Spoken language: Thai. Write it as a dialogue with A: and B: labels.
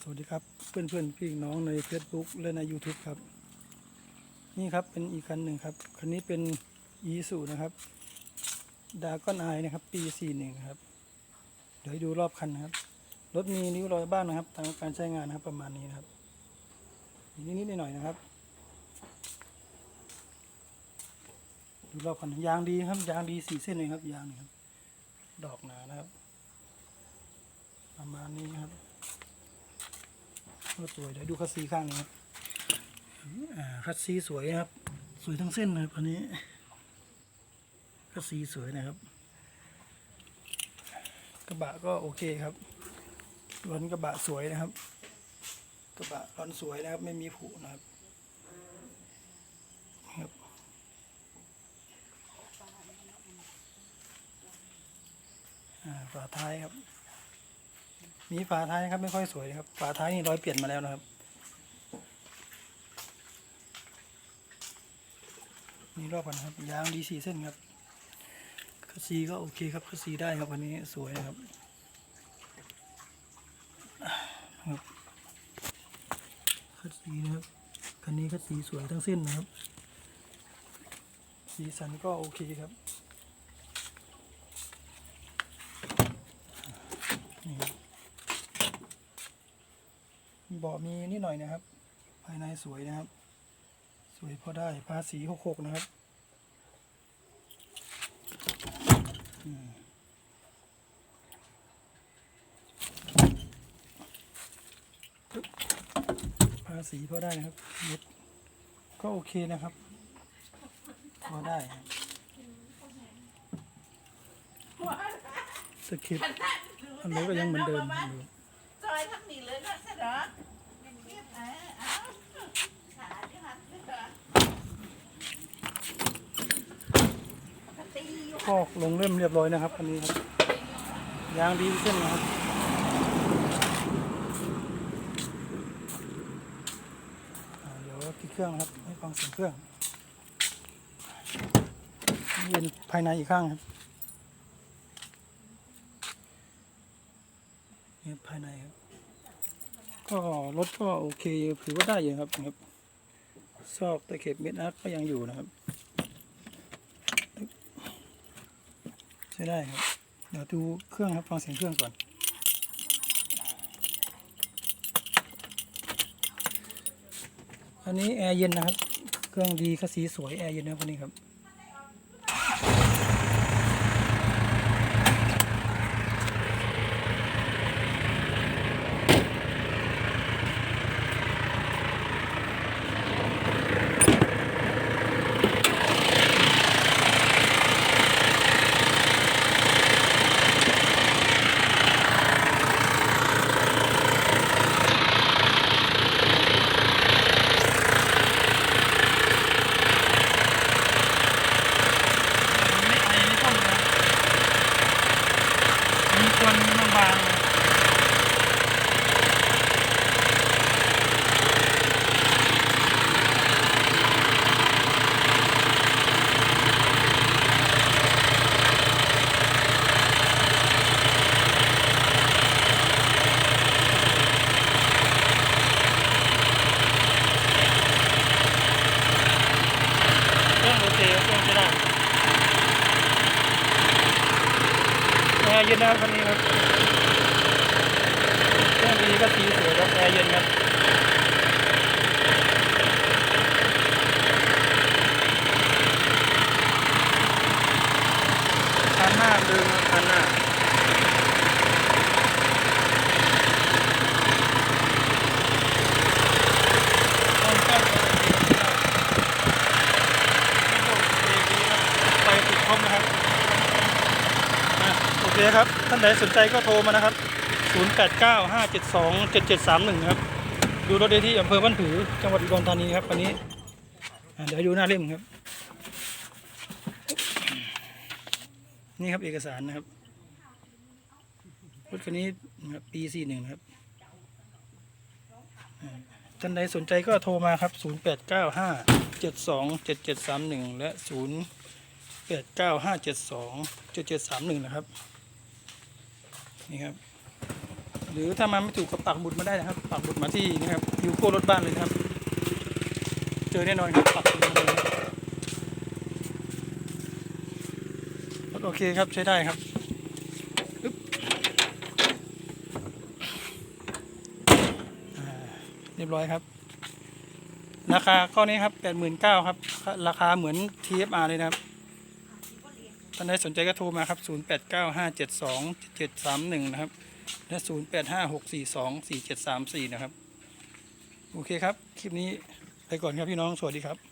A: สวัสดีครับเพื่อนเพื่อนพี่น้องใน Facebook และใน YouTube ครับ นี่ครับเป็นอีกคันหนึ่งครับ คันนี้เป็นอีสูนะครับดาก้อนไอนะครับ ปี 41 ครับ เดี๋ยวให้ดูรอบคันนะครับ รถมีนิ้วรอยบ้างนะครับทางการใช้งานนะครับประมาณนี้นะครับนิดๆหน่อยๆนะครับ ดูรอบคันยางดีครับ ยางดีสี่เส้นเลยครับยางนี่ครับ ดอกหนานะครับ ประมาณนี้ครับ ก็สวยเดี๋ยวดูคัสซีข้างนี้ครับอ่าคัสซีสวยครับ สวยทั้งเส้นนะครับอันนี้คัสซีสวยนะครับ กระบะก็โอเคครับรอนกระบะสวยนะครับ กระบะรอนสวยนะครับ ไม่มีผุนะครับครับอ่าฝาท้ายครับ มีฝาท้ายนะครับไม่ค่อยสวยครับฝาท้ายนี่ร้อยเปลี่ยนมาแล้วนะครับ นี่รอบกันครับยางดีสี่เส้นครับคัสซีก็โอเคครับคัสซีได้ครับวันนี้สวยนะครับครับคัสซีนะครับคันนี้คัสซีสวยทั้งเส้นนะครับ สีสันก็โอเคครับนี่ครับ เบาะมีนิดหน่อยนะครับ ภายในสวยนะครับ สวยพอได้ภาษีหกหกนะครับภาษีพอได้นะครับรถก็โอเคนะครับ พอได้สคริปต์อันนี้ก็ยังเหมือนเดิมอนเดิม
B: ซ อยทั้งนี้เลยนะเสร็จเหรอ
A: พอกลงเล่มเรียบร้อยนะครับคันนี้ครับยางดีเส้นนะครับเดี๋ยวติดเครื่องครับให้ฟังเสียงเครื่องเป็นภายในอีกข้างครับนี่ครับภายในครับ ก็รถก็โอเคถือว่าได้อยู่ครับครับ ซอกตะเข็บเม็ดอาร์ก็ยังอยู่นะครับใช้ได้ครับ เดี๋ยวดูเครื่องครับฟังเสียงเครื่องก่อนอันนี้แอร์เย็นนะครับ เครื่องดีคัสสีสวยแอร์เย็นนะคนนี้ครับ ไม่ไอไม่ต้องนะมีค วางเครื่องโอเคเครื่องใช้ได้ แอ ร์เย็นนะครับคันนี้ครับเครื่องดีก็สีสวยครับแอร์เย็นครับคันหน้าดึงคันหน้าต้องแก้ไขไฟติดครบนะครับ อะโอ เคครับ ท่านใดสนใจก็โทรมานะครับ 0895727731 ครับ ดูรถได้ที่อำเภอบ้านผือ จังหวัดอุดรธานีครับวันนี้เดี๋ยวดูหน้าเล่มครับ นี่ครับเอกสารนะครับ รถคันนี้นะครับปี41นะครับท่านใดสนใจก็โทรมาครับ 0895727731 และ0แปดเก้าห้าเจ็ดสองเจ็ดเจ็ดสามหนึ่งนะครับ นี่ครับ หรือถ้ามาไม่ถูกก็ปักหมุดมาได้นะครับ ปักหมุดมาที่นะครับยูโก้รถบ้านเลยนะครับ เจอแน่นอนครับปักหมุดมาเลยรถโอเคครับใช้ได้ครับเรียบร้อยครับ ราคาข้อนี้ครับแปดหมื่นเก้าครับ ราคาเหมือน TFR เลยนะครับ ท่านใดสนใจก็โทรมาครับ 0 8 9 5 7 2 7 3 1 นะครับ และ 0 8 5 6 4 2 4 7 3 4 นะครับ โอเคครับ คลิปนี้ไปก่อนครับพี่น้อง สวัสดีครับ